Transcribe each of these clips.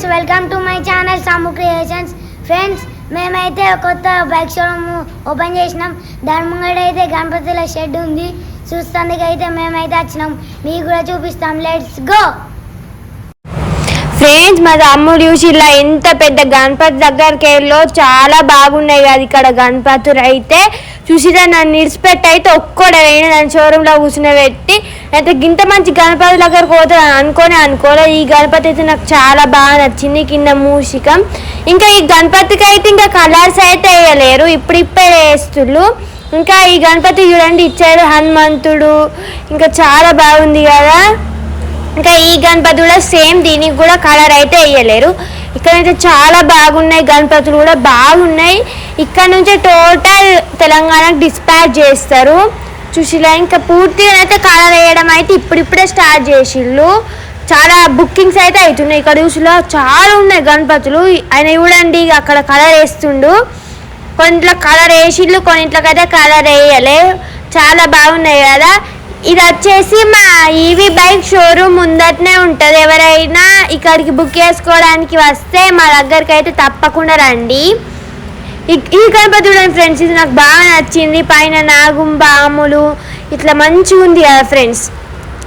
Friends welcome to my channel Samu creations friends మేమైతే కొత్త bike showroom open చేసినాం. దాని ముంగడ అయితే గణపతిల షెడ్ ఉంది. చూస్తానికి అయితే మేమైతే వచ్చినాం. మీకు కూడా చూపిస్తాం. లెట్స్ గో ఫ్రెండ్స్ మా తమ్ముడు చూసి ఇలా ఎంత పెద్ద గణపతి దగ్గరికి వెళ్ళో చాలా బాగున్నాయి కదా ఇక్కడ గణపతులు అయితే. చూసిరా నన్ను ఇడిచిపెట్టి అయితే ఒక్కడే వేయండి నన్ను షోరూంలో కూర్చుని పెట్టి అయితే గింత మంచి గణపతి దగ్గరకు పోతాను అనుకోని అనుకోలే. ఈ గణపతి అయితే నాకు చాలా బాగా నచ్చింది కింద మూషికం. ఇంకా ఈ గణపతికి అయితే ఇంకా కలర్స్ అయితే వేయలేరు ఇప్పుడు ఇప్పుడే వేస్తుళ్ళు ఇంకా ఈ గణపతి చూడండి ఇచ్చారు హనుమంతుడు. ఇంకా చాలా బాగుంది కదా. ఇంకా ఈ గణపతి కూడా సేమ్ దీనికి కూడా కలర్ అయితే వేయలేరు. ఇక్కడైతే చాలా బాగున్నాయి గణపతులు కూడా బాగున్నాయి. ఇక్కడ నుంచి టోటల్ తెలంగాణకు డిస్పాచ్ చేస్తారు. చూసిలా? ఇంకా పూర్తిగా అయితే కలర్ వేయడం అయితే ఇప్పుడిప్పుడే స్టార్ట్ చేసిళ్ళు. చాలా బుకింగ్స్ అయితే అవుతున్నాయి ఇక్కడ చూసిలో చాలా ఉన్నాయి గణపతులు. ఆయన చూడండి ఇక అక్కడ కలర్ వేస్తుండు. కొన్నింట్లో కలర్ వేసిళ్ళు కొన్నింట్లోకైతే కలర్ వేయలే. చాలా బాగున్నాయి కదా. ఇది వచ్చేసి మా ఈవీ బైక్ షోరూమ్ ముందటనే ఉంటుంది. ఎవరైనా ఇక్కడికి బుక్ చేసుకోవడానికి వస్తే మా దగ్గరికి అయితే తప్పకుండా రండి. ఈ- ఈ గణపతి చూడండి ఫ్రెండ్స్ ఇది నాకు బాగా నచ్చింది. పైన నాగుం బాములు ఇట్లా మంచిగా ఉంది కదా ఫ్రెండ్స్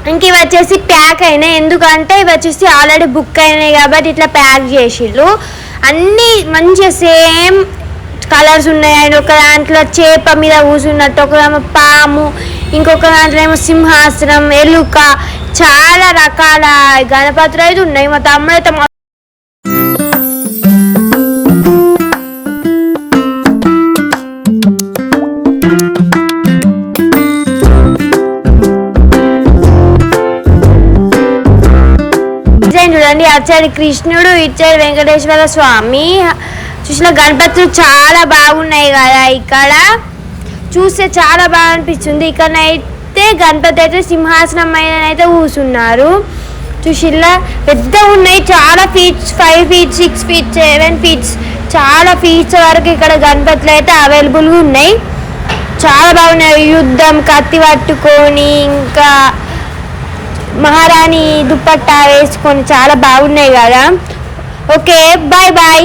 ఇంక ఇవి వచ్చేసి ప్యాక్ అయినాయి. ఎందుకంటే ఇవి వచ్చేసి ఆల్రెడీ బుక్ అయినాయి కాబట్టి ఇట్లా ప్యాక్ చేసిళ్ళు. అన్నీ మంచిగా సేమ్ కలర్స్ ఉన్నాయి. అండ్ ఒక దాంట్లో చేప మీద కూర్చున్నట్టు ఒకదేమో పాము ఇంకొక దాంట్లో ఏమో సింహాసనం ఎలుక చాలా రకాల గణపతులు అయితే ఉన్నాయి. మా తమ్ముడు అయితే చూడండి అచ్చాడు కృష్ణుడు ఇచ్చాడు వెంకటేశ్వర స్వామి. చూసిన గణపతులు చాలా బాగున్నాయి కదా ఇక్కడ. చూస్తే చాలా బాగా అనిపిస్తుంది. ఇక్కడనైతే గణపతి అయితే సింహాసనం మీద అయితే కూర్చున్నారు. చూసిల్లా పెద్ద ఉన్నాయి. చాలా feets five feet six feet seven feets చాలా ఫీట్స్ వరకు ఇక్కడ గణపతులు అయితే అవైలబుల్గా ఉన్నాయి. చాలా బాగున్నాయి. యుద్ధం కత్తి పట్టుకొని ఇంకా మహారాణి దుప్పట్టా వేసుకొని చాలా బాగున్నాయి కదా. Okay bye bye